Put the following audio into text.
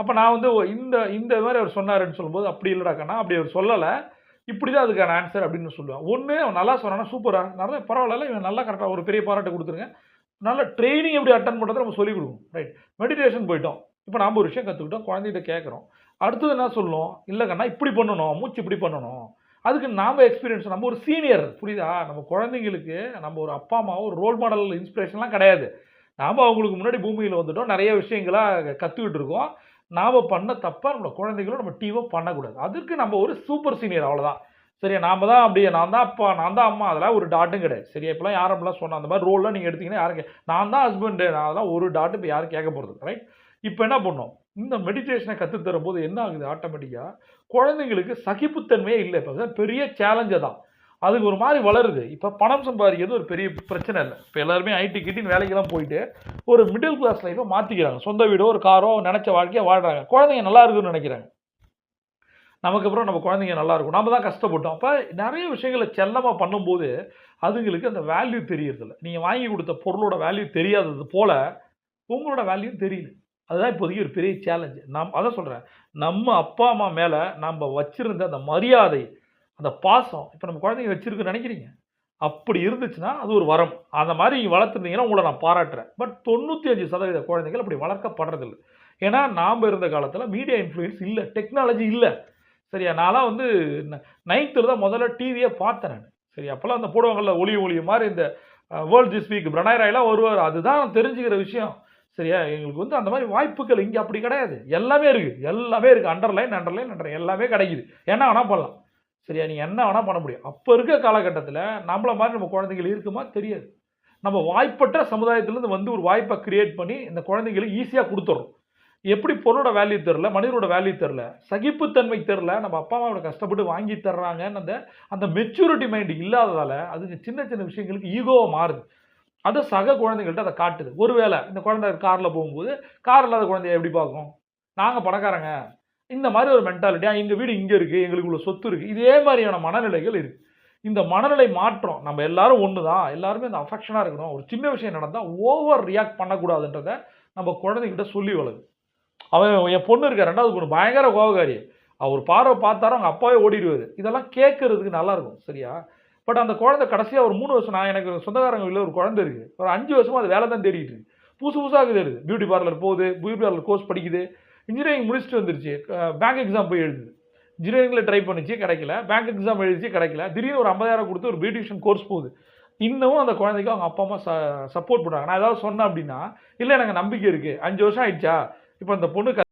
அப்போ நான் வந்து இந்த இந்த மாதிரி அவர் சொன்னாருன்னு சொல்லும்போது அப்படி இல்லைடா கண்ணா அப்படி அவர் சொல்லலை. இப்படி தான் அதுக்கான ஆன்சர் அப்படின்னு சொல்லுவேன். ஒன்று அவன் நல்லா சொன்னான்னா சூப்பராக நல்லா பரவாயில்ல இவன் நல்லா கரெக்டாக ஒரு பெரிய பாராட்டு கொடுத்துருங்க. நல்ல ட்ரைனிங் எப்படி அட்டன் பண்ணுறதை நம்ம சொல்லிக் கொடுக்கணும். ரைட் மெடிடேஷன் போயிட்டோம். இப்போ நாம் ஒரு விஷயம் கற்றுக்கிட்டோம் குழந்தைகிட்ட கேட்குறோம் அடுத்தது என்ன சொல்லணும் இல்லை கண்ணா இப்படி பண்ணணும் மூச்சு இப்படி பண்ணணும். அதுக்கு நாம் எக்ஸ்பீரியன்ஸ் நம்ம ஒரு சீனியர் புரியுதா? நம்ம குழந்தைங்களுக்கு நம்ம ஒரு அப்பா அம்மா ஒரு ரோல் மாடல் இன்ஸ்பிரேஷன்லாம் கிடையாது. நாம் அவங்களுக்கு முன்னாடி பூமியில் வந்துட்டோம் நிறைய விஷயங்களாக கற்றுக்கிட்டு இருக்கோம். நாம் பண்ண தப்பாக நம்ம குழந்தைகளும் நம்ம டீவோ பண்ணக்கூடாது. அதுக்கு நம்ம ஒரு சூப்பர் சீனியர் அவ்வளோதான் சரியா? நாம் தான் அப்படியே நான் தான் அப்பா நான் தான் அம்மா அதெல்லாம் ஒரு டாட்டும் கிடையாது. சரியா? இப்போலாம் யாரும் அப்படிலாம் சொன்ன அந்த மாதிரி ரோல்லாம் நீங்கள் எடுத்தீங்கன்னா யாரும் நான் தான் ஹஸ்பண்டு நான் அதெல்லாம் ஒரு டாட்டு இப்போ யாரும் கேட்க போகிறது ரைட் இப்போ என்ன பண்ணோம்? இந்த மெடிடேஷனை கற்றுத் தரும்போது என்ன ஆகுது? ஆட்டோமேட்டிக்காக குழந்தைங்களுக்கு சகிப்புத்தன்மையே இல்லை. இப்போ பெரிய சேலஞ்சை தான் அதுக்கு ஒரு மாதிரி வளருது. இப்போ பணம் சம்பாதிக்கிறது ஒரு பெரிய பிரச்சனை இல்லை. இப்போ எல்லாருமே ஐடி கிட்டின்னு வேலைக்கெல்லாம் போயிட்டு ஒரு மிடில் கிளாஸ் லைஃப்பை மாற்றிக்கிறாங்க சொந்த வீடோ ஒரு காரோ நினச்ச வாழ்க்கையை வாழ்கிறாங்க குழந்தைங்க நல்லா இருக்குன்னு நினைக்கிறாங்க. நமக்கு அப்புறம் நம்ம குழந்தைங்க நல்லா இருக்கும். நம்ம தான் கஷ்டப்பட்டோம். அப்போ நிறைய விஷயங்களை செல்லமாக பண்ணும்போது அதுங்களுக்கு அந்த வேல்யூ தெரியறதில்ல. நீங்கள் வாங்கி கொடுத்த பொருளோட வேல்யூ தெரியாதது போல் உங்களோட வேல்யூ தெரியல. அதுதான் இப்போதைக்கு ஒரு பெரிய சேலஞ்சு நம் அதான் சொல்கிறேன் நம்ம அப்பா அம்மா மேலே நம்ம வச்சுருந்த அந்த மரியாதை அந்த பாசம் இப்போ நம்ம குழந்தைங்க வச்சிருக்குன்னு நினைக்கிறீங்க? அப்படி இருந்துச்சுன்னா அது ஒரு வரம். அந்த மாதிரி நீங்கள் வளர்த்துருந்தீங்கன்னா உங்களை நான் பாராட்டுறேன். பட் தொண்ணூற்றி அஞ்சு சதவீத குழந்தைகள் அப்படி வளர்க்கப்படுறதில்ல. ஏன்னா நாம் இருந்த காலத்தில் மீடியா இன்ஃப்ளூயன்ஸ் இல்லை டெக்னாலஜி இல்லை. சரியா நான்லாம் வந்து நைன்த்தில் தான் முதல்ல டிவியை பார்த்தேன் நான். சரி அப்போல்லாம் அந்த போடுவாங்கள்ல ஒளி ஒளி மாதிரி இந்த வேர்ல்ட் திஸ் வீக் பிரணாயராயெலாம் வருவார். அதுதான் தெரிஞ்சுக்கிற விஷயம். சரியா எங்களுக்கு வந்து அந்த மாதிரி வாய்ப்புகள் இங்கே அப்படி கிடையாது. எல்லாமே இருக்குது எல்லாமே இருக்குது அண்டர்லைன் அண்டர்லைன் அண்டர் எல்லாமே கிடைக்குது. என்ன வேணால் பண்ணலாம் சரியா? நீங்கள் என்ன வேணால் பண்ண முடியும். அப்போ இருக்க காலகட்டத்தில் நம்மள மாதிரி நம்ம குழந்தைகள் இருக்குமா? தெரியாது. நம்ம வாய்ப்பற்ற சமுதாயத்திலேருந்து வந்து ஒரு வாய்ப்பை கிரியேட் பண்ணி இந்த குழந்தைங்களுக்கு ஈஸியாக கொடுத்துட்றோம் எப்படி பொருளோட வேல்யூ தெரில மனிதரோட வேல்யூ தெரில சகிப்புத்தன்மை தெரில நம்ம அப்பா அம்மாவோட கஷ்டப்பட்டு வாங்கி தர்றாங்கன்னு அந்த அந்த மெச்சூரிட்டி மைண்ட் இல்லாததால் அதுக்கு சின்ன சின்ன விஷயங்களுக்கு ஈகோவாக மாறுது. அதை சக குழந்தைங்கள்ட்ட அதை காட்டுது. ஒருவேளை இந்த குழந்தை காரில் போகும்போது கார் இல்லாத குழந்தைய எப்படி பார்க்கும்? நாங்கள் பணக்காரங்க. இந்த மாதிரி ஒரு மென்டாலிட்டி எங்கள் வீடு இங்கே இருக்குது எங்களுக்கு இவ்வளோ சொத்து இருக்குது இதே மாதிரியான மனநிலைகள் இருக்குது இந்த மனநிலை மாற்றம் நம்ம எல்லாரும் ஒன்று தான் எல்லாருமே இந்த அஃபெக்ஷனாக இருக்கணும். ஒரு சின்ன விஷயம் நடந்தால் ஓவர் ரியாக்ட் பண்ணக்கூடாதுன்றத நம்ம குழந்தைகிட்ட சொல்லி வளருது. அவன் என் பொண்ணு இருக்க ரெண்டாவது பொண்ணு பயங்கர கோபக்காரி அவர் பார்வை பார்த்தாரும் அவங்க அப்பாவே ஓடிடுவார். இதெல்லாம் கேட்கறதுக்கு நல்லாயிருக்கும் சரியா? பட் அந்த குழந்தை கடைசியாக ஒரு மூணு வருஷம் நான் எனக்கு சொந்தக்காரங்க இல்லை ஒரு குழந்தை இருக்குது ஒரு அஞ்சு வருஷமாக அது வேலை தான் தேடிட்டு இருக்கு. புதுசு புதுசாக இருக்குது பியூட்டி பார்லர் போகுது பியூட்டி பார்லர் கோர்ஸ் படிக்குது. இன்ஜினியரிங் முடிச்சுட்டு வந்துருச்சு. பேங்க் எக்ஸாம் போய் எழுதுது. இன்ஜினியரிங்கில் ட்ரை பண்ணிச்சு கிடைக்கல. பேங்க் எக்ஸாம் எழுதிச்சு கிடைக்கல. திடீர்னு ஒரு ஐம்பதாயிரம் கொடுத்து ஒரு பியூட்டிஷியன் கோர்ஸ் போகுது. இன்னமும் அந்த குழந்தைக்கு அவங்க அப்பா அம்மா ச சப்போர்ட் பண்ணுறாங்க நான் ஏதாவது சொன்னேன் அப்படின்னா இல்லை எனக்கு நம்பிக்கை இருக்குது அஞ்சு வருஷம் ஆயிடுச்சா? இப்போ அந்த பொண்ணு